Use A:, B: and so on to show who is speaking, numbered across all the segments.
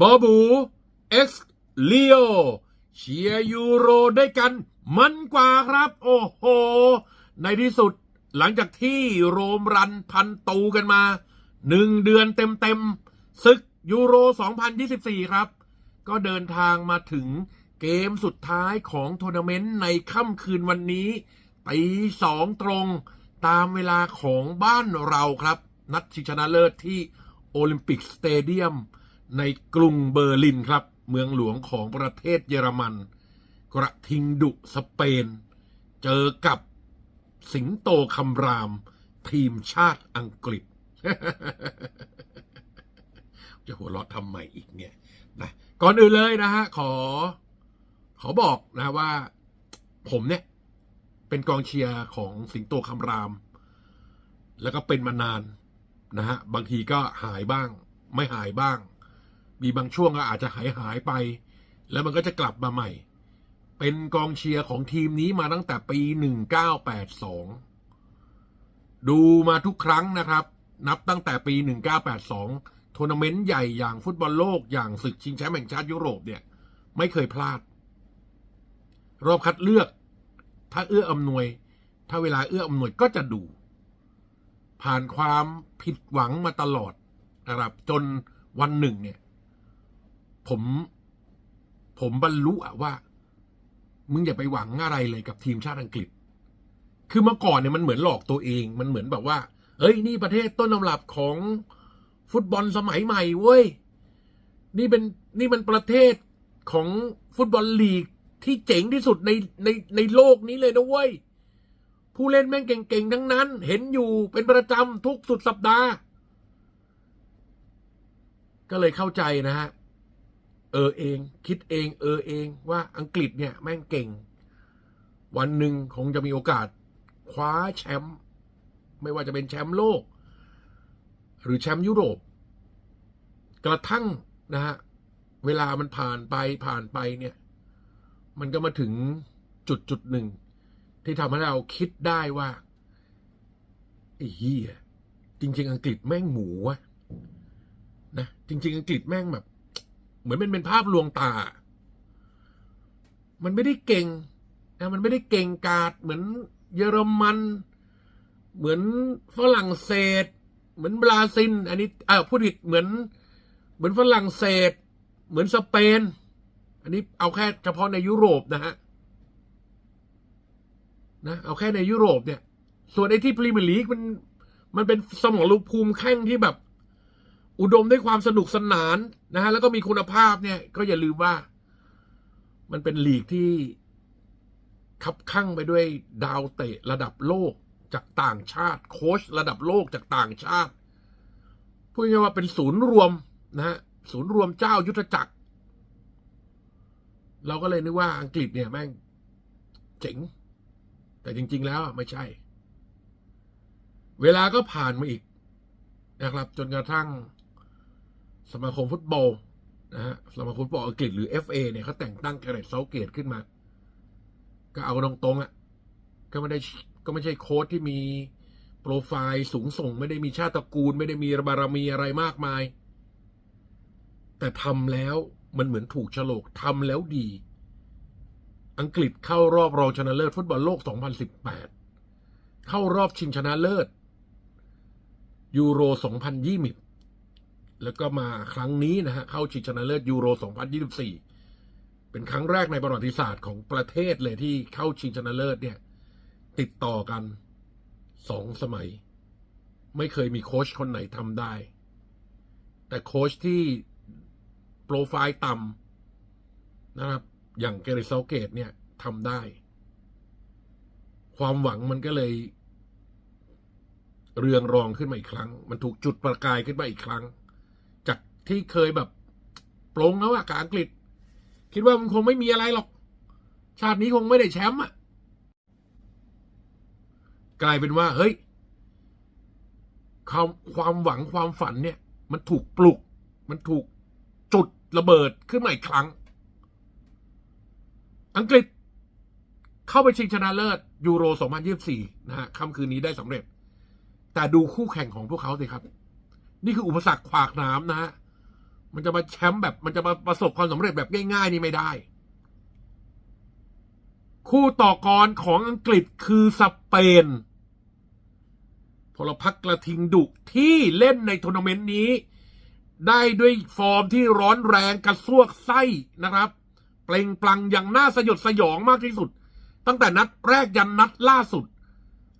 A: บอบูเอ็กซ์ลีโอเชียร์ยูโรด้วยกัน มันกว่าครับ โอ้โห ในที่สุดหลังจากที่โรมรันพันตูกันมาหนึ่งเดือนเต็มๆศึกยูโร 2024 ครับ ก็เดินทางมาถึงเกมสุดท้ายของทัวร์นาเมนต์ในค่ำคืนวันนี้ตีสองตรงตามเวลาของบ้านเราครับ นัดชิงชนะเลิศที่โอลิมปิกสเตเดียม ในกรุงเบอร์ลินครับ เมืองหลวงของประเทศเยอรมัน กระทิงดุสเปน เจอกับสิงโตคำราม ทีมชาติอังกฤษ จะหัวเราะทำไมอีกเนี่ยนะก่อนอื่นเลยนะฮะ ขอ ขอบอกนะว่า ผมเนี่ย เป็นกองเชียร์ของสิงโตคำราม แล้วก็เป็นมานานนะฮะ บางทีก็หายบ้าง ไม่หายบ้าง มีบางช่วงก็อาจจะหายหายไป แล้วมันก็จะกลับมาใหม่ เป็นกองเชียร์ของทีมนี้มาตั้งแต่ปี 1982 ดูมาทุกครั้งนะครับ นับตั้งแต่ปี 1982ทัวร์นาเมนต์ใหญ่อย่างฟุตบอลโลกอย่างศึกชิงแชมป์แห่งชาติยุโรปเนี่ย ไม่เคยพลาด รอบคัดเลือก ถ้าเอื้ออำนวย ถ้าเวลาเอื้ออำนวยก็จะดูผ่านความผิดหวังมาตลอดนะครับจนวันหนึ่งเนี่ย ผม ผมบรรลุอะว่า มึงอย่าไปหวังอะไรเลยกับทีมชาติอังกฤษ คือเมื่อก่อนเนี่ยมันเหมือนหลอกตัวเอง มันเหมือนแบบว่าเฮ้ย นี่ประเทศต้นตำรับของฟุตบอลสมัยใหม่เว้ย นี่เป็นนี่มันประเทศของฟุตบอลลีกที่เจ๋งที่สุดในในในโลกนี้เลยนะเว้ย ผู้เล่นแม่งเก่งๆทั้งนั้น เห็นอยู่เป็นประจำทุกสุดสัปดาห์ ก็เลยเข้าใจนะฮะ ออเอง คิดเองเออเองว่าอังกฤษเนี่ยแม่งเก่ง วันหนึ่งคงจะมีโอกาสคว้าแชมป์ไม่ว่าจะเป็นแชมป์โลก หรือแชมป์ยุโรป กระทั่งนะฮะเวลามันผ่านไปผ่านไปเนี่ย มันก็มาถึงจุดจุดหนึ่ง ที่ทำให้เราคิดได้ว่าไอ้เหี้ยจริง ๆ อังกฤษแม่งหมูวะนะจริง ๆ อังกฤษแม่งแบบ เหมือนเป็นเป็นภาพลวงตา มันไม่ได้เก่งนะมันไม่ได้เก่งกาดเหมือนเยอรมัน เหมือนฝรั่งเศส เหมือนบราซิล อันนี้เออพูดผิดเหมือน เหมือนฝรั่งเศส เหมือนสเปน อันนี้เอาแค่เฉพาะในยุโรปนะฮะนะเอาแค่ในยุโรปเนี่ย ส่วนไอ้ที่พรีเมียร์ลีกมันมันเป็นสมองรภูมิแข่งที่แบบ อุดมด้วยความสนุกสนานนะฮะแล้วก็มีคุณภาพเนี่ย ก็อย่าลืมว่า มันเป็นลีกที่คับข้างไปด้วยดาวเตะระดับโลกจากต่างชาติ โค้ชระดับโลกจากต่างชาติพูดง่ายว่าเป็นศูนย์รวมนะฮะศูนย์รวมเจ้ายุทธจักร เราก็เลยนึกว่าอังกฤษเนี่ยแม่งเจ๋ง แต่จริง ๆ แล้วไม่ใช่ เวลาก็ผ่านมาอีกนะครับ จนกระทั่ง สมาคมฟุตบอลนะฮะสมาคมฟุตบอลอังกฤษหรือ FA เนี่ยเขาแต่งตั้งแกเรตเซาเกตขึ้นมา ก็เอาตรงๆอะก็ไม่ได้ก็ไม่ใช่โค้ชที่มีโปรไฟล์สูงส่ง ไม่ได้มีชาติตระกูล ไม่ได้มีบารมีอะไรมากมาย แต่ทำแล้วมันเหมือนถูกฉลกทำแล้วดี อังกฤษเข้ารอบรองชนะเลิศฟุตบอลโลก 2018 เข้ารอบชิงชนะเลิศยูโร 2020 แล้วก็มาครั้งนี้นะฮะเข้าชิงชนะเลิศยูโร 2024 เป็นครั้งแรกในประวัติศาสตร์ของประเทศเลยที่เข้าชิงชนะเลิศเนี่ย ติดต่อกันสองสมัย ไม่เคยมีโค้ชคนไหนทำได้ แต่โค้ชที่โปรไฟล์ต่ำนะครับ อย่างเกเรตเซาเกตเนี่ยทำได้ ความหวังมันก็เลย เรืองรองขึ้นมาอีกครั้ง มันถูกจุดประกายขึ้นมาอีกครั้ง ที่เคยแบบโปร่งแล้วอะกับอังกฤษ คิดว่ามันคงไม่มีอะไรหรอก ชาตินี้คงไม่ได้แชมป์อะกลายเป็นว่าเฮ้ยความความหวังความฝันเนี่ย มันถูกปลุก มันถูกจุดระเบิดขึ้นมาอีกครั้ง อังกฤษเข้าไปชิงชนะเลิศยูโร 2024 นะฮะค่ำคืนนี้ได้สำเร็จ แต่ดูคู่แข่งของพวกเขาสิครับ นี่คืออุปสรรคขวากน้ำนะฮะ มันจะมาแชมป์แบบ มันจะมาประสบความสำเร็จแบบง่ายๆนี่ไม่ได้ คู่ต่อกรของอังกฤษคือสเปนพลพักกระทิงดุที่เล่นในทัวร์นาเมนต์นี้ ได้ด้วยฟอร์มที่ร้อนแรงกระซวกไส้นะครับ เปล่งปลั่งอย่างน่าสยดสยองมากที่สุด ตั้งแต่นัดแรกยันนัดล่าสุด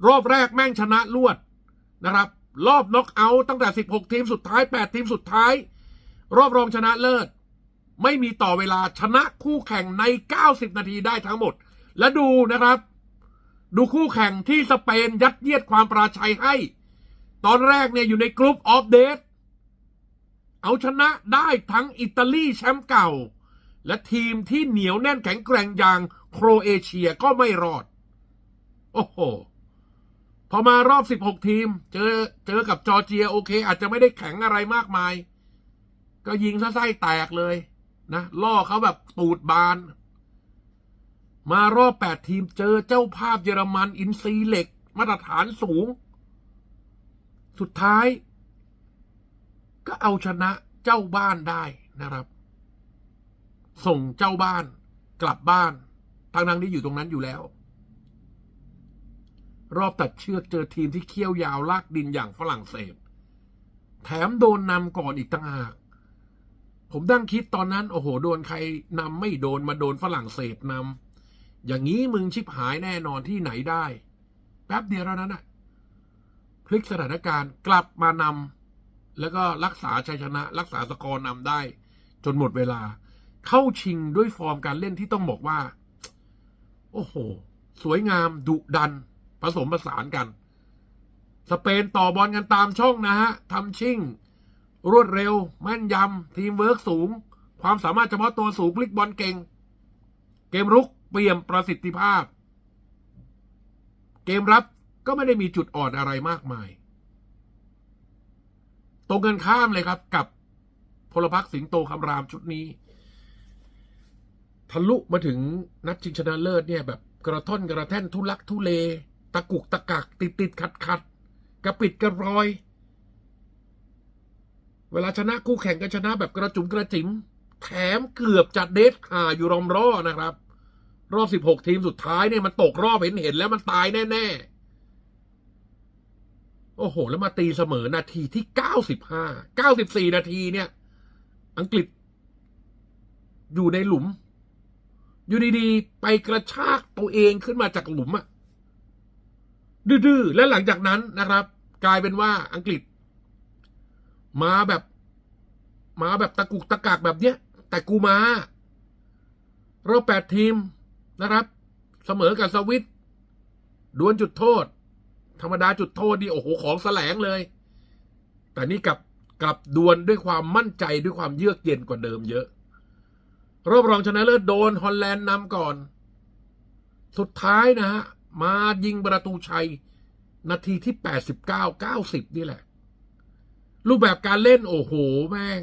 A: รอบแรกแม่งชนะรวดนะครับ รอบน็อกเอาท์ตั้งแต่ 16 ทีมสุดท้าย 8 ทีมสุดท้าย รอบรองชนะเลิศ ไม่มีต่อเวลาชนะคู่แข่งใน 90 นาทีได้ทั้งหมด และดูนะครับ ดูคู่แข่งที่สเปนยัดเยียดความปราชัยให้ ตอนแรกเนี่ยอยู่ในกรุ๊ปออฟเดตเอาชนะได้ทั้งอิตาลีแชมป์เก่า และทีมที่เหนียวแน่นแข็งแกร่งอย่างโครเอเชียก็ไม่รอด โอ้โหพอมารอบ 16 ทีม เจอเจอกับจอร์เจียโอเค อาจจะไม่ได้แข็งอะไรมากมาย ก็ยิงซะไส้แตกเลยนะล่อเขาแบบตูดบาน มารอบ8ทีมเจอเจ้าภาพเยอรมันอินซีเหล็ก มาตรฐานสูง สุดท้าย ก็เอาชนะเจ้าบ้านได้นะครับ ส่งเจ้าบ้านกลับบ้านทางทางๆที่อยู่ตรงนั้นอยู่แล้ว รอบตัดเชือกเจอทีมที่เคี่ยวยาวลากดินอย่างฝรั่งเศส แถมโดนนำก่อนอีกต่างหาก ผมดั้งคิดตอนนั้น โอ้โห โดนใครนำไม่โดนมาโดนฝรั่งเศสนำอย่างนี้มึงชิบหายแน่นอนที่ไหนได้ แป๊บเดียวเท่านั้นอะพลิกสถานการณ์กลับมานำแล้วก็รักษาชัยชนะ รักษาสกอร์นำได้ จนหมดเวลา เข้าชิงด้วยฟอร์มการเล่นที่ต้องบอกว่า โอ้โห สวยงามดุดัน ผสมผสานกัน สเปนต่อบอลกันตามช่องนะฮะทำชิ่ง รวดเร็ว แม่นยำ ทีมเวิร์กสูง ความสามารถเฉพาะตัวสูงพลิกบอลเก่ง เกมรุกเปี่ยมประสิทธิภาพ เกมรับก็ไม่ได้มีจุดอ่อนอะไรมากมาย ตรงกันข้ามเลยครับกับพลพรรคสิงโตคำรามชุดนี้ ทะลุมาถึงนัดชิงชนะเลิศเนี่ยแบบกระท่อนกระแท่นทุลักทุเล ตะกุกตะกักติดติดขัดขัดกระปิดกระรอย เวลาชนะคู่แข่งก็ชนะแบบกระจุมกระจิ๋มแถมเกือบจะเดทหาอยู่รอมรอนะครับ รอบ 16 ทีมสุดท้ายเนี่ยมันตกรอบเห็นเห็นแล้วมันตายแน่ ๆ โอ้โห แล้วมาตีเสมอนาทีที่ 95 94 นาทีเนี่ย อังกฤษ อยู่ในหลุม อยู่ดีๆ ไปกระชากตัวเองขึ้นมาจากหลุมอะดื้อๆและหลังจากนั้นนะครับ กลายเป็นว่าอังกฤษ มาแบบ มาแบบตะกุกตะกักแบบเนี้ย แต่กูมารอบแปดทีมนะครับ เสมอกับสวิตดวลจุดโทษ ธรรมดาจุดโทษนี่โอ้โหของแสลงเลย แต่นี่กลับกลับดวลด้วยความมั่นใจด้วยความเยือกเย็นกว่าเดิมเยอะ รอบรองชนะเลิศโดนฮอลแลนด์นำก่อน สุดท้ายนะฮะ มายิงประตูชัย นาทีที่ 89 90 นี่แหละ รูปแบบการเล่นโอ้โห แม่ง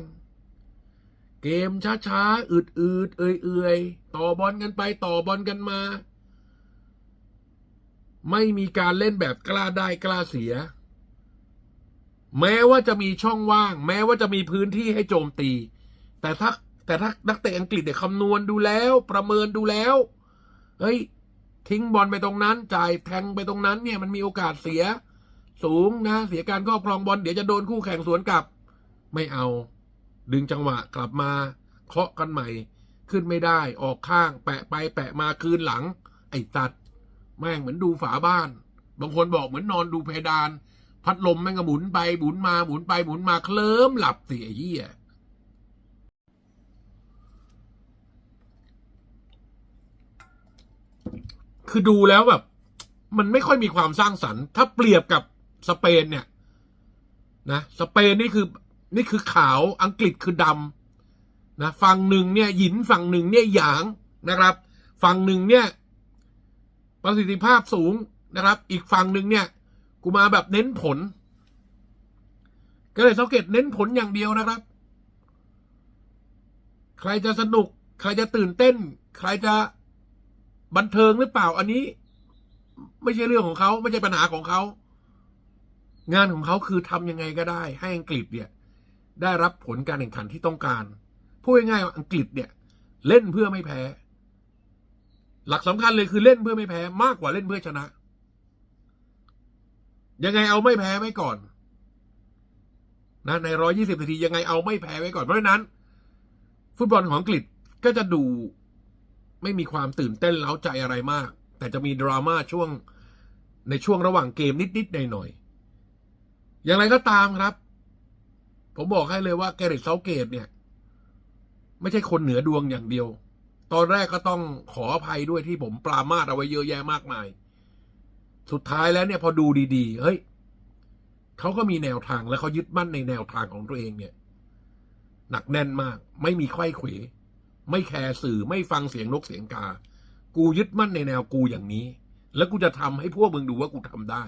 A: เกมช้าๆ อืดๆ เอื่อยๆ ต่อบอลกันไปต่อบอลกันมา ไม่มีการเล่นแบบกล้าได้กล้าเสีย แม้ว่าจะมีช่องว่าง แม้ว่าจะมีพื้นที่ให้โจมตี แต่ถ้าแต่ถ้านักเตะอังกฤษเนี่ยคำนวณดูแล้วประเมินดูแล้วเฮ้ยทิ้งบอลไปตรงนั้น จ่ายแทงไปตรงนั้นเนี่ยมันมีโอกาสเสีย สูงนะ เสียการครอบครองบอลเดี๋ยวจะโดนคู่แข่งสวนกลับ ไม่เอา ดึงจังหวะกลับมาเคาะกันใหม่ ขึ้นไม่ได้ออกข้าง แปะไปแปะมาคืนหลัง ไอ้ตัด แม่งเหมือนดูฝาบ้าน บางคนบอกเหมือนนอนดูเพดาน พัดลมแม่งก็หมุนไปหมุนมาหมุนไปหมุนมาเคลิ้มหลับเสียเหี้ยคือดูแล้วแบบ มันไม่ค่อยมีความสร้างสรรค์ ถ้าเปรียบกับ สเปนเนี่ยนะสเปนนี่คือนี่คือขาวอังกฤษคือดำนะฝั่งหนึ่งเนี่ย หยินฝั่งหนึ่งเนี่ยหยางนะครับ ฝั่งหนึ่งเนี่ย ประสิทธิภาพสูงนะครับ อีกฝั่งหนึ่งเนี่ย กูมาแบบเน้นผล ก็เลยสังเกตเน้นผลอย่างเดียวนะครับ ใครจะสนุก ใครจะตื่นเต้น ใครจะบันเทิงหรือเปล่าอันนี้ ไม่ใช่เรื่องของเขาไม่ใช่ปัญหาของเขา งานของเขาคือทำยังไงก็ได้ ให้อังกฤษเนี่ยได้รับผลการแข่งขันที่ต้องการพูดง่ายๆว่าอังกฤษเนี่ย เล่นเพื่อไม่แพ้ หลักสำคัญเลยคือเล่นเพื่อไม่แพ้มากกว่าเล่นเพื่อชนะ ยังไงเอาไม่แพ้ไว้ก่อนนะในร้อยี่สิบนาทียังไงเอาไม่แพ้ไว้ก่อนเพราะฉะนั้น ฟุตบอลของอังกฤษก็จะดูไม่มีความตื่นเต้นเล้าใจอะไรมาก แต่จะมีดราม่าช่วงในช่วงระหว่างเกมนิดๆหน่อยๆ อย่างไรก็ตามครับ ผมบอกให้เลยว่าแกเรตเซาเกตเนี่ย ไม่ใช่คนเหนือดวงอย่างเดียว ตอนแรกก็ต้องขออภัยด้วยที่ผมปรามาสเอาไว้เยอะแยะมากมาย สุดท้ายแล้วเนี่ยพอดูดีๆ เฮ้ยเขาก็มีแนวทางและเขายึดมั่นในแนวทางของตัวเองเนี่ย หนักแน่นมาก ไม่มีไข้เขวไม่แคร์สื่อไม่ฟังเสียงนกเสียงกา กูยึดมั่นในแนวกูอย่างนี้ แล้วกูจะทำให้พวกมึงดูว่ากูทำได้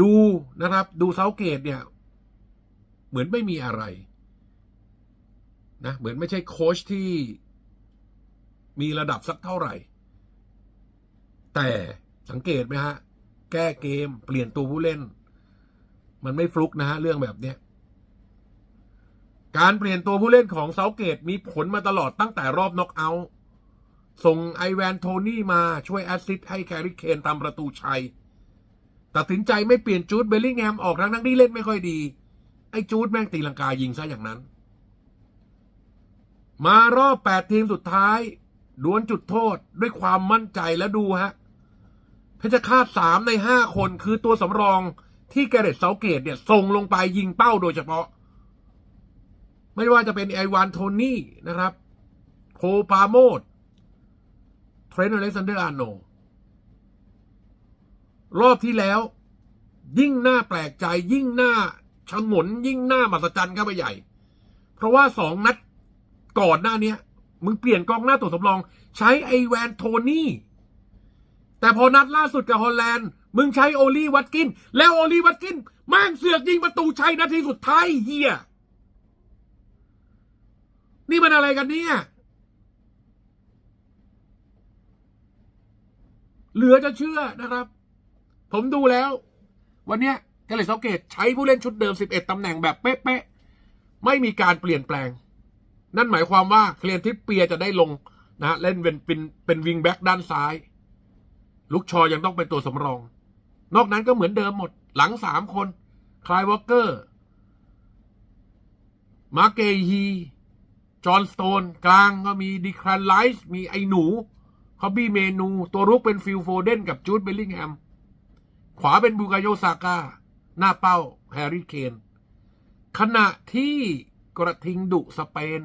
A: ดูนะครับ ดูเซาเกตเนี่ย เหมือนไม่มีอะไร นะ เหมือนไม่ใช่โค้ชที่มีระดับสักเท่าไหร่ แต่สังเกตไหมฮะ แก้เกมเปลี่ยนตัวผู้เล่น มันไม่ฟลุกนะฮะ เรื่องแบบเนี้ยการเปลี่ยนตัวผู้เล่นของเซาเกตมีผลมาตลอดตั้งแต่รอบน็อกเอาท์ส่งไอแวนโทนี่มาช่วยแอสซิสต์ให้แคริเคนตามประตูชัย ตัดสินใจไม่เปลี่ยนจูดเบลลิงแฮมออกทั้งทั้งที่เล่นไม่ค่อยดี ไอ้จูดแม่งตีลังกายิงซะอย่างนั้น มารอบแปดทีมสุดท้ายดวลจุดโทษด้วยความมั่นใจและดูฮะ เพชรฆาตสามในห้าคนคือตัวสำรองที่แกเรตเซาเกตเนี่ยส่งลงไปยิงเป้าโดยเฉพาะ ไม่ว่าจะเป็นไอวานโทนี่นะครับโคปาโมดเทรนต์อเล็กซานเดอร์อาร์โน รอบที่แล้ว ยิ่งน่าแปลกใจ ยิ่งน่าชงน ยิ่งน่ามหัศจรรย์เข้าไปใหญ่ เพราะว่าสองนัดก่อนหน้าเนี้ย มึงเปลี่ยนกองหน้าตัวสำรอง ใช้ไอแวนโทนี่ แต่พอนัดล่าสุดกับฮอลแลนด์ มึงใช้โอลีวัตกิน แล้วโอลีวัตกินแม่งเสือกยิงประตูชัยนาทีสุดท้ายเฮียนี่มันอะไรกันเนี่ย เหลือจะเชื่อนะครับ ผมดูแล้ว วันเนี้ยแกเลสเซาเกตใช้ผู้เล่นชุดเดิม 11 ตำแหน่งแบบเป๊ะๆไม่มีการเปลี่ยนแปลง นั่นหมายความว่าเคลียนทิปเปียจะได้ลงนะฮะเล่นเป็นเป็นเป็นวิงแบ็กด้านซ้าย ลุกชอยังต้องเป็นตัวสำรอง นอกนั้นก็เหมือนเดิมหมด หลังสามคนคลายวอลเกอร์มาเกฮีจอห์นสโตน กลางก็มีดีครันไลส์มีไอหนูคอบบี้เมนู ตัวรุกเป็นฟิลโฟเดนกับจูดเบลลิงแฮม ขวาเป็นบูกาโยซาก้า หน้าเป้าแฮร์รี่เคนขณะที่กระทิงดุสเปน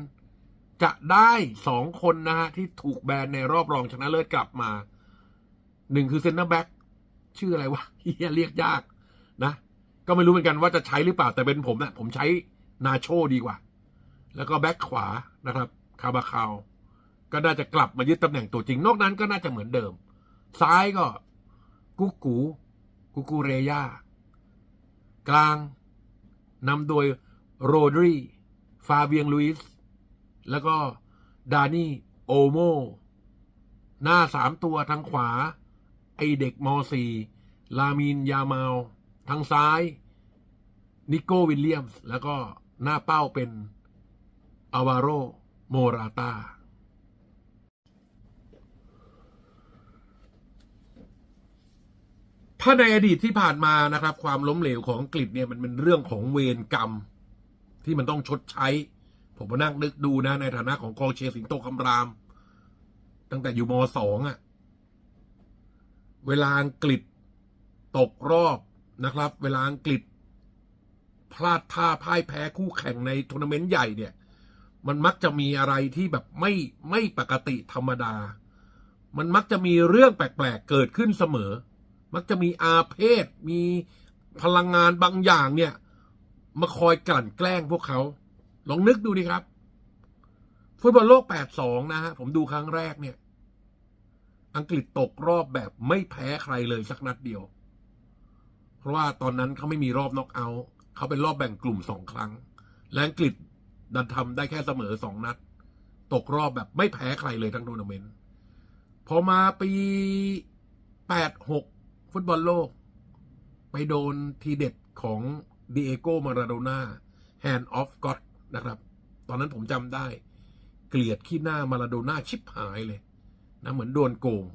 A: จะได้สองคนนะฮะ ที่ถูกแบนในรอบรองชนะเลิศกลับมาหนึ่งคือเซนเตอร์แบ็กชื่ออะไรวะเฮียเรียกยากนะ ก็ไม่รู้เหมือนกันว่าจะใช้หรือเปล่าแต่เป็นผมนะผมใช้นาโชดีกว่า แล้วก็แบ็กขวานะครับ คาบาคาวก็น่าจะกลับมายึดตำแหน่งตัวจริง นอกนั้นก็น่าจะเหมือนเดิม ซ้ายก็กุ๊กกู กุกูเรยากลางนำโดยโรดรีฟาเบียงลุยส์แล้วก็ดานี่โอโม หน้าสามตัวทางขวา ไอเด็กมสีลามินยาเมาลทางซ้าย นิโก้วิลเลียมส์ แล้วก็หน้าเป้าเป็นอาวาโร โมราตา ถ้าในอดีตที่ผ่านมานะครับ ความล้มเหลวของอังกฤษเนี่ยมันเป็นเรื่องของเวรกรรม ที่มันต้องชดใช้ ผมมานั่งนึกดูนะ ในฐานะของกองเชียร์สิงโตคำราม ตั้งแต่อยู่มสองอะ่ะเวลาอังกฤษตกรอบนะครับ เวลาอังกฤษพลาดท่าพ่ายแพ้คู่แข่งในทัวร์นาเมนต์ใหญ่เนี่ย มันมักจะมีอะไรที่แบบไม่ไม่ปกติธรรมดา มันมักจะมีเรื่องแปลกๆเกิดขึ้นเสมอ มักจะมีอาเพศมีพลังงานบางอย่างเนี่ย มาคอยกลั่นแกล้งพวกเขา ลองนึกดูดิครับ ฟุตบอลโลก 82 นะฮะ ผมดูครั้งแรกเนี่ย อังกฤษตกรอบแบบไม่แพ้ใครเลยสักนัดเดียว เพราะว่าตอนนั้นเขาไม่มีรอบน็อกเอาท์เขาเป็นรอบแบ่งกลุ่มสองครั้ง และอังกฤษดันทำได้แค่เสมอสองนัด ตกรอบแบบไม่แพ้ใครเลยทั้งทัวร์นาเมนต์พอมาปี 86 ฟุตบอลโลก ไปโดนทีเด็ดของดิเอโกมาราโดนา Hand of God นะครับ ตอนนั้นผมจำได้ เกลียดขี้หน้ามาราโดน่าชิบหายเลยนะเหมือนโดนโกง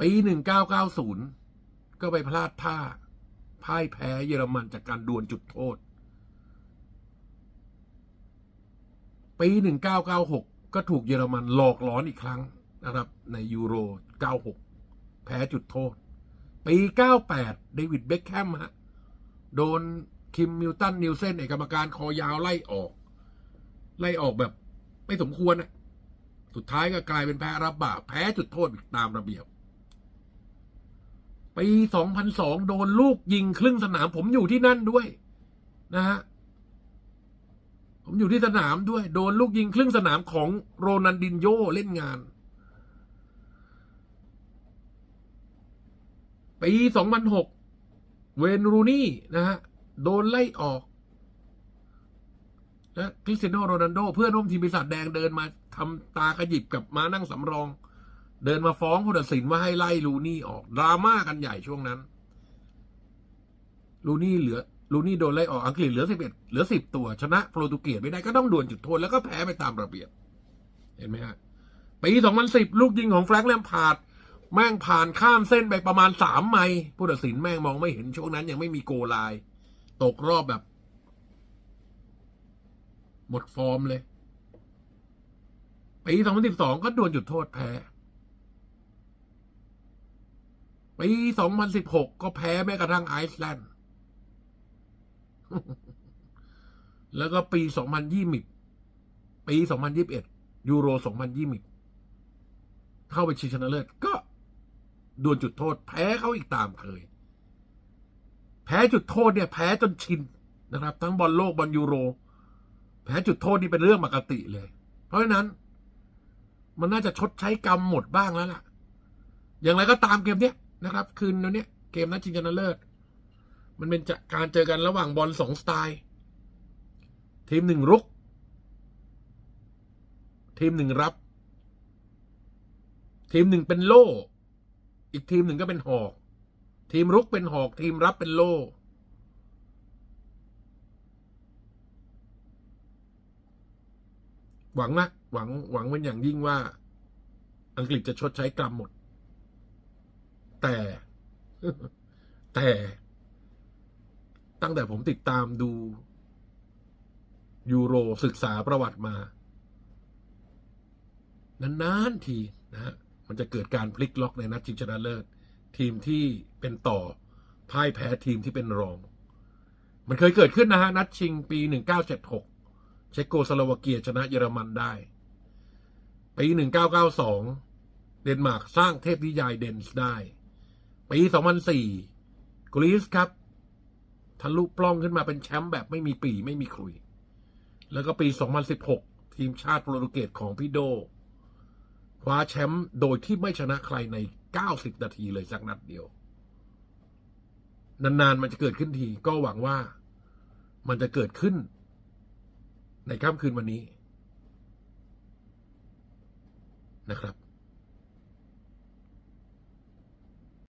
A: ปี1990ก็ไปพลาดท่าพ่ายแพ้เยอรมันจากการดวลจุดโทษ ปี1996ก็ถูกเยอรมันหลอกล้อนอีกครั้งนะครับ ในยูโร96 แพ้จุดโทษ ปี 98 เดวิดเบคแฮมฮะ โดนคิมมิลตันนิวเซนเอกกรรมการคอยาวไล่ออก ไล่ออกแบบไม่สมควรนะสุดท้ายก็กลายเป็นแพ้รับบาปแพ้จุดโทษอีกตามระเบียบ ปี 2002 โดนลูกยิงครึ่งสนามผมอยู่ที่นั่นด้วย นะฮะผมอยู่ที่สนามด้วย โดนลูกยิงครึ่งสนามของโรนันดินโยเล่นงาน ปี2006เวนรูนี่นะฮะโดนไล่ออกนะคริสเตียโนโรนัลโด เพื่อนร่วมทีมปีศาจแดงเดินมาทำตาขยิบกับมานั่งสำรอง เดินมาฟ้องผู้ตัดสินว่าให้ไล่ลูนี่ออกดราม่ากันใหญ่ช่วงนั้น ลูนี่เหลือ ลูนี่โดนไล่ออกอังกฤษเหลือสิบเอ็ดเหลือสิบตัว ชนะโปรตุเกสไม่ได้ก็ต้องดวลจุดโทษแล้วก็แพ้ไปตามระเบียบ เห็นไหมฮะปี2010ลูกยิงของแฟรงค์แลมพาร์ด แม่งผ่านข้ามเส้นไปประมาณสามไมล์ผู้ตัดสินแม่งมองไม่เห็นช่วงนั้นยังไม่มีโกไลน์ตกรอบแบบ หมดฟอร์มเลยปี2012ก็โดวลจุดโทษแพ้ปี2016ก็แพ้แม้กระทั่งไอซ์แลนด์ แล้วก็ปี2020ปี2021ยูโร2020เข้าไปชิงชนะเลิศก็ ดวลจุดโทษ แพ้เขาอีกตามเคย แพ้จุดโทษเนี่ย แพ้จนชินนะครับ ทั้งบอลโลกบอลยูโร แพ้จุดโทษนี่เป็นเรื่องปกติเลย เพราะฉะนั้น มันน่าจะชดใช้กรรมหมดบ้างแล้วล่ะ อย่างไรก็ตามเกมเนี้ยนะครับ คืนนี้เกมนัดชิงชนะเลิศมันเป็นการเจอกันระหว่างบอลสองสไตล์ ทีมหนึ่งรุก ทีมหนึ่งรับ ทีมหนึ่งเป็นโล่ อีกทีมหนึ่งก็เป็นหอก ทีมรุกเป็นหอก ทีมรับเป็นโล่ หวังนะหวังหวังเป็นอย่างยิ่งว่า อังกฤษจะชดใช้กรรมหมด แต่ แต่ตั้งแต่ผมติดตามดู ยูโรศึกษาประวัติมา นาน ๆ ทีนะฮะ มันจะเกิดการพลิกล็อกในนัดชิงชนะเลิศ ทีมที่เป็นต่อพ่ายแพ้ทีมที่เป็นรอง มันเคยเกิดขึ้นนะฮะ นัดชิงปี 1976 เชโกสโลวาเกียชนะเยอรมันได้ ปี 1992 เดนมาร์กสร้างเทพนิยายเดนส์ได้ ปี 2004 กรีซครับทะลุปล้องขึ้นมาเป็นแชมป์แบบไม่มีปีไม่มีคุย แล้วก็ปี 2016 ทีมชาติโปรตุเกสของพี่โด คว้าแชมป์โดยที่ไม่ชนะใครใน 90 นาทีเลยสักนัดเดียว นานๆมันจะเกิดขึ้นที ก็หวังว่ามันจะเกิดขึ้น ในค่ำคืนวันนี้นะครับ